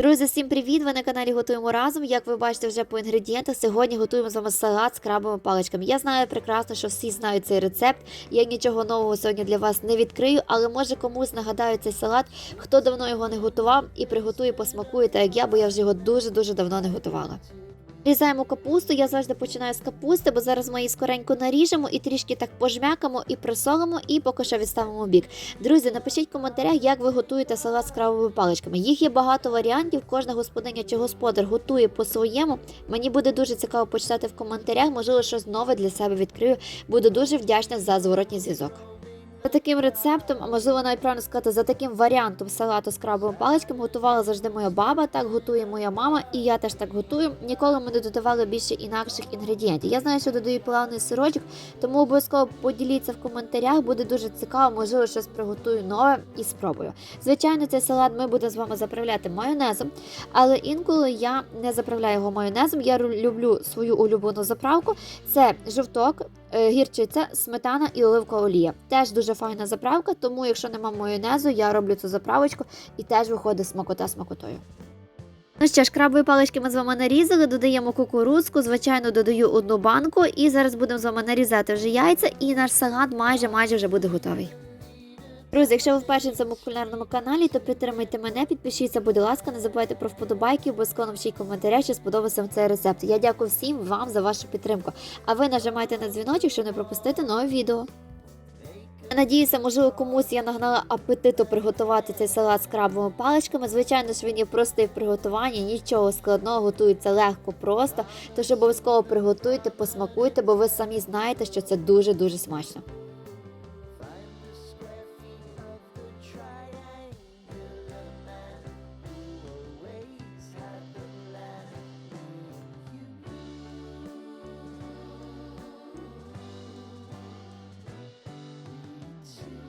Друзі, всім привіт! Ви на каналі Готуємо разом. Як ви бачите вже по інгредієнтах, сьогодні готуємо з вами салат з крабовими паличками. Я знаю прекрасно, що всі знають цей рецепт. Я нічого нового сьогодні для вас не відкрию, але може комусь нагадаю цей салат, хто давно його не готував і приготує, посмакує, так як я, бо я вже його дуже-дуже давно не готувала. Різаємо капусту, я завжди починаю з капусти, бо зараз ми її скоренько наріжемо і трішки так пожмякамо і присолимо, і поки що відставимо бік. Друзі, напишіть в коментарях, як ви готуєте салат з крабовими паличками. Їх є багато варіантів. Кожна господиня чи господар готує по-своєму. Мені буде дуже цікаво почитати в коментарях. Можливо, щось нове для себе відкрию. Буду дуже вдячна за зворотній зв'язок. За таким рецептом, а можливо навіть правильно сказати, за таким варіантом салату з крабовими паличками готувала завжди моя баба, так готує моя мама, і я теж так готую. Ніколи ми не додавали більше інакших інгредієнтів. Я знаю, що додаю плавний сирочок, тому обов'язково поділіться в коментарях, буде дуже цікаво, можливо, щось приготую нове і спробую. Звичайно, цей салат ми будемо з вами заправляти майонезом, але інколи я не заправляю його майонезом. Я люблю свою улюблену заправку. Це жовток, гірчиця, сметана і оливкова олія. Теж дуже файна заправка, тому якщо нема майонезу, я роблю цю заправочку і теж виходить смакота смакотою. Ну що ж, крабові палички ми з вами нарізали, додаємо кукурудзку, звичайно, додаю одну банку, і зараз будемо з вами нарізати вже яйця, і наш салат майже майже вже буде готовий. Друзі, якщо ви вперше на цьому кулінарному каналі, то підтримайте мене, підпишіться, будь ласка, не забувайте про вподобайки, обов'язково напишіть коментаря, що сподобався цей рецепт. Я дякую всім вам за вашу підтримку. А ви нажимайте на дзвіночок, щоб не пропустити нове відео. Надіюся, можливо, комусь я нагнала апетиту приготувати цей салат з крабовими паличками. Звичайно ж, він є простий в приготуванні, нічого складного, готується легко, просто. Тож обов'язково приготуйте, посмакуйте, бо ви самі знаєте, що це дуже-дуже смачно.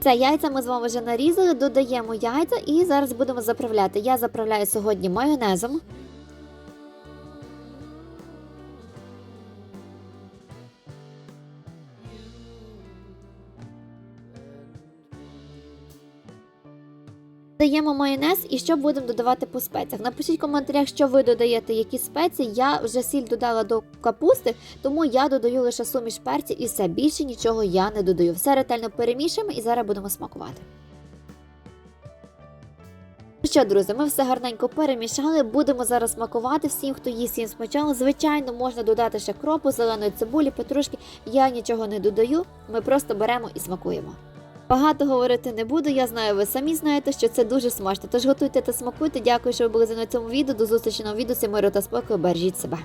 Це яйця ми з вами вже нарізали, додаємо яйця і зараз будемо заправляти. Я заправляю сьогодні майонезом. Додаємо майонез і що будемо додавати по спеціях. Напишіть в коментарях, що ви додаєте, які спеції. Я вже сіль додала до капусти, тому я додаю лише суміш перців і все. Більше нічого я не додаю. Все ретельно перемішуємо і зараз будемо смакувати. Ну Що, друзі, ми все гарненько перемішали. Будемо зараз смакувати всім, хто їсть їм спочатку. Звичайно, можна додати ще кропу, зеленої цибулі, петрушки. Я нічого не додаю. Ми просто беремо і смакуємо. Багато говорити не буду. Я знаю, ви самі знаєте, що це дуже смачно. Тож готуйте та смакуйте. Дякую, що ви були за на цьому відео. До зустрічі на відео. Миру та спокою. Бережіть себе.